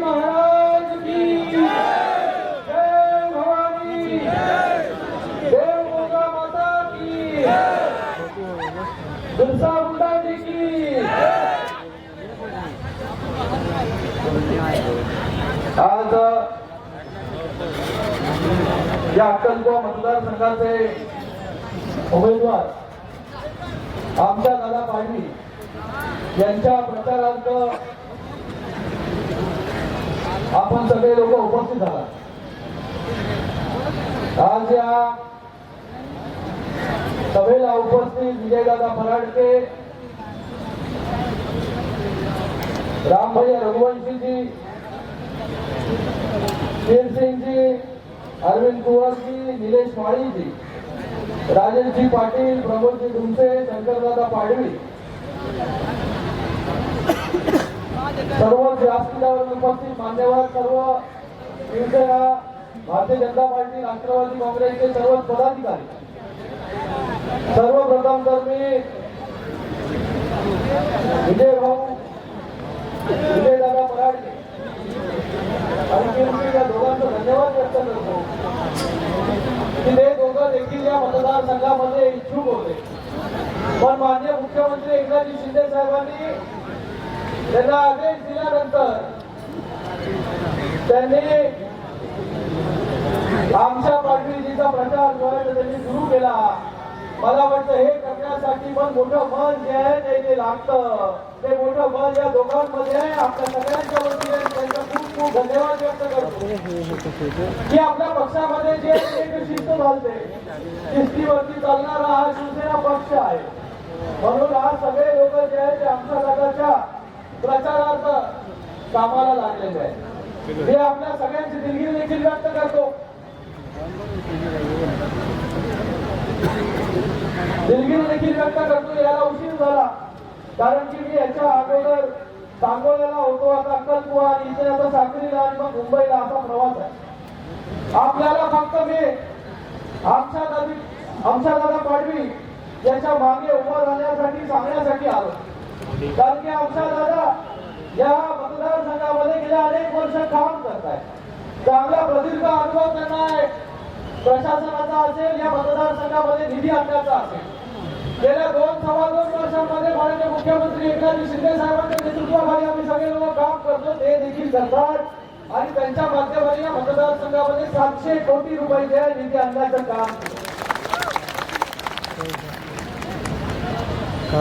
महाराज की जय। भवानी। देव दुर्गा माता की। बिरसा मुंडा जी की। आज या अक्कलकोवा मतदारसंघाचे उमेदवार आमच्या दादा पाडवी यांच्या प्रचारार्थ आपण सगळे लोक उपस्थित झाला. आज या सभेला उपस्थित विजयदादा फराडके रामभैया रघुवंशीजी शेरसिंगजी अरविंद कुवरजी निलेश माळीजी राजेशजी पाटील प्रमोदजी दुमसे शंकरदादा पाडवी सर्व व्यासपीठावर उपस्थित मान्यवर सर्व शिवसेना भारतीय जनता पार्टी राष्ट्रवादी काँग्रेसचे सर्व पदाधिकारी सर्वप्रथम तर मी विजय भाऊ विजय दादा पराडके आणि या दोघांचा धन्यवाद व्यक्त करतो की ते दोघं देखील या मतदारसंघामध्ये इच्छुक होते. पण मान्य मुख्यमंत्री एकनाथजी शिंदे साहेबांनी त्यांना आदेश दिल्यानंतर त्यांनी आमच्या पाटणीजीचा प्रचार जो आहे त्यांनी सुरू केला. मला वाटतं हे करण्यासाठी पण मोठं मन जे आहे ते लागतं. ते मोठं मन या दोघांमध्ये आहे. आपल्या सगळ्यांच्या वतीने त्यांचा खूप खूप धन्यवाद व्यक्त करतो. की आपल्या पक्षामध्ये जे एक शिस्त घालते. शिस्तीवरती चालणारा हा शिवसेना पक्ष आहे. म्हणून आज सगळे लोक जे आहेत ते आमच्या गटाच्या प्रचारार्थ कामाला लागलेले आहे. हे आपल्या सगळ्यांची दिलगिरी देखील व्यक्त करतो. दिलगिरी देखील व्यक्त करतो. याला उशीर झाला. कारण की मी याच्या अगोदर सांगोल्याला होतो. आता अक्कलकुवा आणि इथे आता साक्रीला आणि मग मुंबईला असा प्रवास आहे. आपल्याला फक्त मी आमच्या दादी आमच्या दादा पाडवी याच्या मागे उभा राहण्यासाठी सांगण्यासाठी आलो. कारण की आमच्या दादा या मतदारसंघामध्ये गेल्या अनेक वर्ष काम करत चांगला प्रदीर्घ अनुभव त्यांना आहे. प्रशासनाचा असेल या मतदारसंघामध्ये निधी आणण्याचा असेल. गेल्या दोन सव्वा दोन वर्षांमध्ये माननीय मुख्यमंत्री एकनाथ शिंदे साहेबांच्या नेतृत्वाखाली आम्ही सगळे लोक काम करतो ते देखील करतात. आणि त्यांच्या माध्यमाने या मतदारसंघामध्ये सातशे कोटी रुपये निधी आणण्याचं काम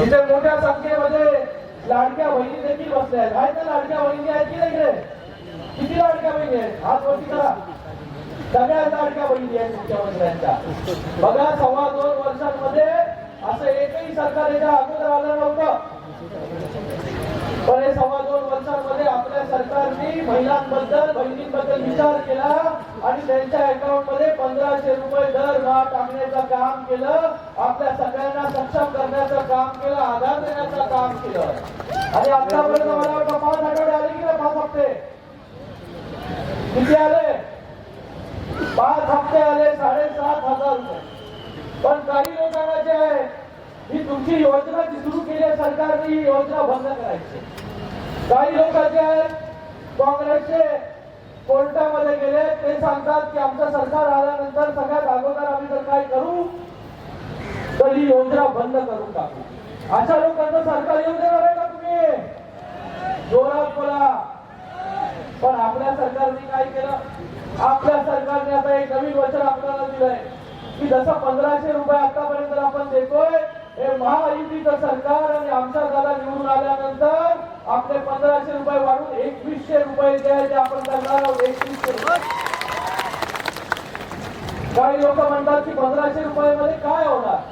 इथे मोठ्या संख्येमध्ये लाडक्या बहिणी देखील बसल्या आहेत. आहेत ना लाडक्या बहिणी? आहेत की नाही किती लाडक्या बहिणी आहेत? हात वरती करा. सगळ्या लाडक्या बहिणी आहेत मुख्यमंत्र्यांच्या. बघा सव्वा दोन वर्षांमध्ये असं एकही सरकार याच्या अगोदर आलं नव्हतं. पण हे सव्वा दोन वर्षांमध्ये आपल्या सरकारने महिलांबद्दल बहिणींबद्दल विचार केला आणि त्यांच्या अकाउंटमध्ये पंधराशे रुपये दर टाकण्याचं काम केलं. आपल्या सगळ्यांना सक्षम करण्याचं काम केलं आधार देण्याचं काम केलं. आणि आतापर्यंत मला वाटतं पाच आठवडे आले की नाही पाच हप्ते? किती आले? पाच हप्ते आले साडेसात हजार रुपये. पण काही लोकांना जे आहे ही तुमची योजना जी सुरू केली आहे सरकारने ही योजना बंद करायची काही लोक जे आहेत काँग्रेसचे कोर्टामध्ये गेले ते सांगतात की आमचं सरकार आल्यानंतर सगळ्यात अगोदर आम्ही जर काय करू तर योजना बंद करून टाकू. अशा लोकांचं सरकार येऊ देणार आहे का तुम्ही? जोरात बोला. पण आपल्या सरकारने काय केलं? आपल्या सरकारने आता एक नवीन वचन आपल्याला दिलंय. की जसं पंधराशे रुपये आतापर्यंत आपण देतोय हे महायुतीचं सरकार आणि आमच्या दादा निवडून आल्यानंतर आपले पंधराशे रुपये वाढून एकवीसशे रुपये द्यायचे आपण करणार आहोत एकवीसशे रुपये. काही लोक म्हणतात की पंधराशे रुपयामध्ये काय होणार?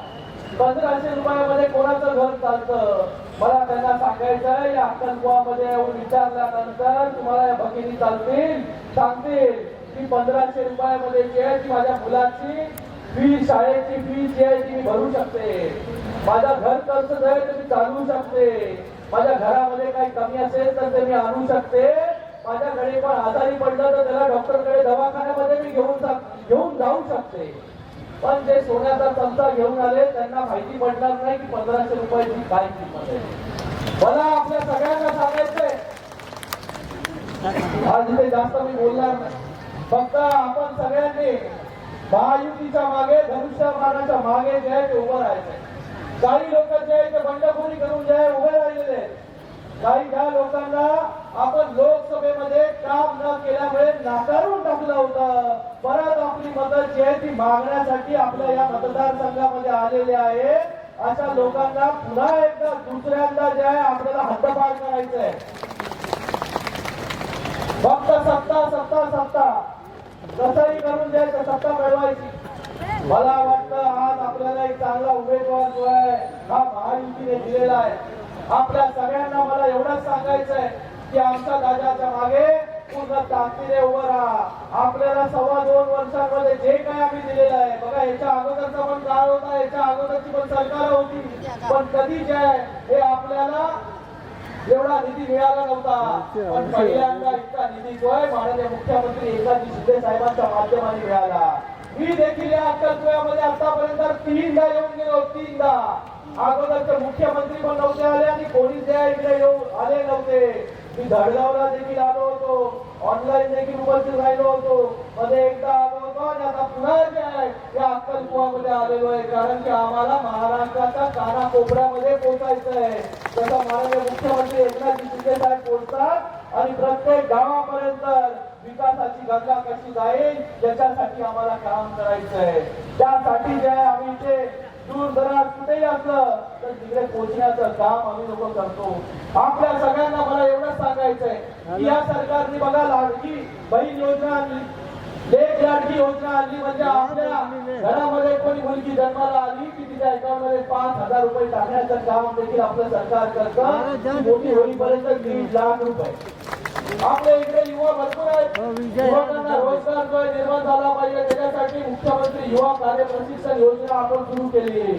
पंधराशे रुपयामध्ये कोणाचं घर चालतं? मला त्यांना सांगायचं या अक्कलकुवामध्ये येऊन विचारल्यानंतर तुम्हाला या भगिनी चालतील सांगतील की पंधराशे रुपयामध्ये जी आहे ती माझ्या मुलाची फी शाळेची फी जी आहे ती मी भरू शकते. माझा घर खर्च जो आहे ते मी चालवू शकते. माझ्या घरामध्ये काही कमी असेल तर ते मी आणू शकते. माझ्याकडे पण आजारी पडलं तर त्याला डॉक्टरकडे दवाखान्यामध्ये मी घेऊन घेऊन जाऊ शकते. पण जे सोन्याचा चमचा घेऊन आले त्यांना माहिती पडणार नाही की पंधराशे रुपयाची काय किंमत आहे. मला आपल्या सगळ्यांना सांगायचंय. आज इथे जास्त मी बोलणार नाही. फक्त आपण सगळ्यांनी महायुतीच्या मागे धनुष्यबाणाच्या मागे जे आहे ते उभं राहायचंय. काही लोक जे आहे ते बंडखोरी करून जे आहे उभे काही ज्या लोकांना आपण लोकसभेमध्ये काम न केल्यामुळे नाकारून टाकलं होतं. परत आपली मदत जी आहे ती मागण्यासाठी आपल्या या मतदारसंघामध्ये आलेले आहे. अशा लोकांना पुन्हा एकदा दुसऱ्यांदा जे आहे आपल्याला हद्दपार करायचं आहे. फक्त सत्ता सत्ता सत्ता. कसंही करून द्यायचं सत्ता मिळवायची. मला वाटतं आज आपल्याला एक चांगला उमेदवार जो आहे हा महायुतीने दिलेला आहे. आपल्या सगळ्यांना मला एवढंच सांगायचं आहे की आमच्या दादाच्या मागे पूर्ण ताकदीने उभं राहा. आपल्याला सव्वा दोन वर्षांमध्ये जे काय आम्ही दिलेलं आहे बघा याच्या अगोदरचा पण काळ होता याच्या अगोदरची पण सरकार होती. पण कधी जे आहे हे आपल्याला एवढा निधी मिळाला नव्हता. पण पहिल्यांदा इतका निधी जो आहे माननीय मुख्यमंत्री एकनाथजी शिंदे साहेबांच्या माध्यमाने मिळाला. मी देखील या अक्कलकोयामध्ये आतापर्यंत तीनदा येऊन गेलो तीनदा. अगोदर तर मुख्यमंत्री पण नव्हते आले आणि कोणीच जे इकडे येऊन आले नव्हते. मी धडगावला देखील आलो होतो. ऑनलाईन देखील उपस्थित राहिलो होतो. मध्ये एकदा आलो होतो आणि आता पुन्हा जे आहे या अक्कलकुवामध्ये आलेलो आहे. कारण की आम्हाला महाराष्ट्राच्या कानाकोपऱ्यामध्ये पोहोचायचं आहे जसं माननीय मुख्यमंत्री एकनाथजी शिंदे साहेब पोहोचतात आणि प्रत्येक गावापर्यंत विकासाची गंगा कशी जाईल याच्यासाठी आम्हाला काम करायचं आहे त्यासाठी जे आहे आम्ही इथे दूर दराज कुठेही असलं तर तिकडे पोहोचण्याचं काम आम्ही लोक करतो. आपल्या सगळ्यांना मला एवढंच सांगायचंय की या सरकारने बघा लाडकी बहीण योजना आणली. लेख लाडकी योजना आणली म्हणजे आपल्या घरामध्ये कोणी मुलगी जन्माला आली की तिच्या अकाउंटमध्ये पाच हजार रुपये टाकण्याचं काम देखील आपलं सरकार करतं. मोठी होईपर्यंत दीड लाख रुपये. आपल्या इकडे युवा भरपूर आहेत. युवकांना रोजगार जो आहे निर्माण झाला पाहिजे. त्याच्यासाठी मुख्यमंत्री युवा कार्य प्रशिक्षण योजना आपण सुरू केली. आहे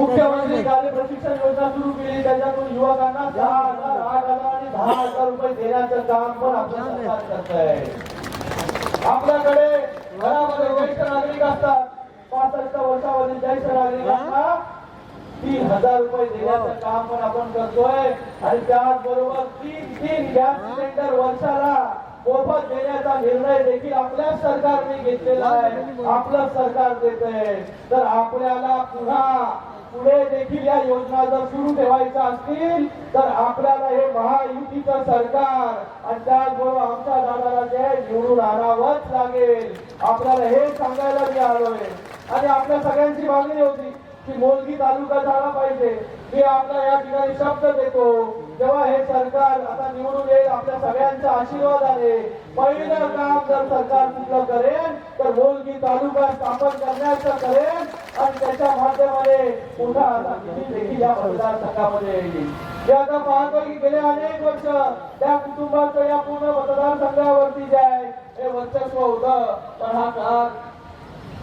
मुख्यमंत्री कार्य प्रशिक्षण योजना सुरू केली. त्याच्यातून युवकांना दहा हजार आठ हजार आणि दहा हजार रुपये देण्याचं काम पण आपलं सरकार करत आहे आपल्याकडे घरामध्ये ज्येष्ठ नागरिक असतात. पासष्ट वर्षावरील ज्येष्ठ नागरिकांना तीन हजार रुपये देण्याचं काम पण आपण करतोय. आणि त्याचबरोबर तीन तीन गॅस सिलेंडर वर्षाला मोफत देण्याचा निर्णय देखील आपल्या सरकारने घेतलेला आहे. आपलं सरकार देत आहे तर आपल्याला पुन्हा पुढे देखील या योजना जर सुरू ठेवायच्या असतील तर आपल्याला हे महायुतीचं सरकार आणि त्याचबरोबर आमच्या दादाला जे निवडून आणावंच लागेल. आपल्याला हे सांगायला मी आलोय. आणि आपल्या सगळ्यांची मागणी होती. की मोलगी तालुका झाला पाहिजे. मी आपला या ठिकाणी शब्द देतो. तेव्हा हे सरकार आता निवडून येईल आपल्या सगळ्यांच्या आशीर्वादाने पहिलं काम जर सरकार कुठलं करेल तर मोलगी तालुका स्थापन करण्याचं करेल. आणि त्याच्या माध्यमाने पुन्हा असा देखील या मतदारसंघामध्ये येईल. मी आता पाहतो की गेले अनेक वर्ष त्या कुटुंबाचं या पूर्ण मतदारसंघावरती जे आहे हे वर्चस्व होतं. पण हा काळ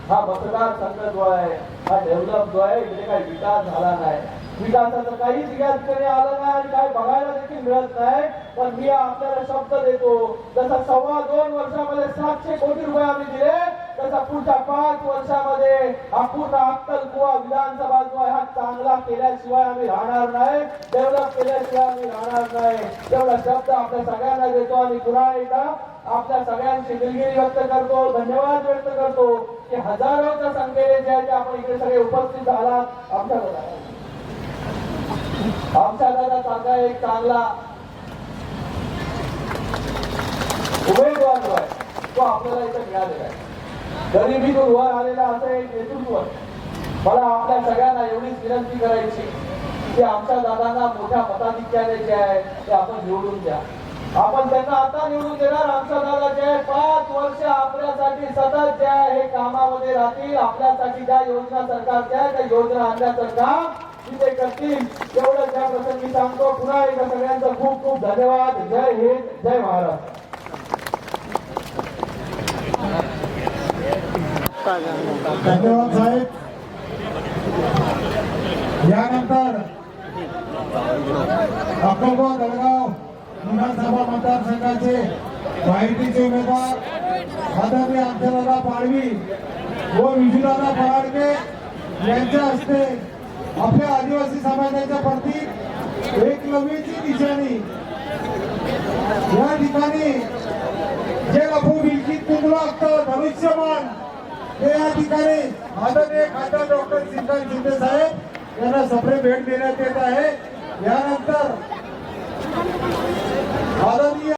हा मतदारसंघ जो आहे हा डेव्हलप जो आहे इकडे काही विकास झाला नाही. विकासाचं काहीच विकास करणे आलं नाही आणि काही बघायला देखील मिळत नाही. पण मी आपल्याला शब्द देतो जसा सव्वा दोन वर्षामध्ये सातशे कोटी रुपये आम्ही दिले त्याचा पुढच्या पाच वर्षामध्ये हा पूर्ण अक्कलकुवा विधानसभा जो आहे हा चांगला केल्याशिवाय आम्ही राहणार नाही. डेव्हलप केल्याशिवाय आम्ही राहणार नाही. तेवढा शब्द आपल्या सगळ्यांना देतो आणि पुन्हा एकदा आपल्या सगळ्यांची दिलगिरी व्यक्त करतो धन्यवाद व्यक्त करतो की हजारोच्या संख्येने जे आहे ते आपण इकडे सगळे उपस्थित झालात आमच्या आमच्या दादा चांगला एक चांगला उमेदवार जो आहे तो आपल्याला इथे मिळालेला आहे. गरिबीतून वर आलेला असं एक नेतृत्व मला आपल्या सगळ्यांना एवढीच विनंती करायची की आमच्या दादांना मोठ्या मताधिक्याने जे आहे ते आपण निवडून द्या. आपण त्यांना आता निवडून देणार आमचा दादा जे आहे पाच वर्ष आपल्यासाठी सतत जे आहे हे कामामध्ये राहतील. आपल्यासाठी ज्या योजना सरकारच्या द्या त्या योजना आणण्याचं काम तिथे करतील. एवढं त्या प्रसंगी सांगतो. पुन्हा एकदा सगळ्यांचं खूप खूप धन्यवाद. जय हिंद जय महाराष्ट्र धन्यवाद साहेब. यानंतर अकोबा दळगाव विधानसभा मतदारसंघाचे माहितीचे उमेदवार आदरणीय आमच्यादादा पाडवी व विजूदादा पराडके यांच्या हस्ते आपल्या आदिवासी समाजाच्या प्रती एक नवीची निशाणी. या ठिकाणी जे लघु विलकीत कुंडलं असतं भविष्यमान ते या ठिकाणी आदरणीय खासदार डॉक्टर श्रीकांत शिंदे साहेब यांना सफरे भेट देण्यात येत आहे. यानंतर आदरणीय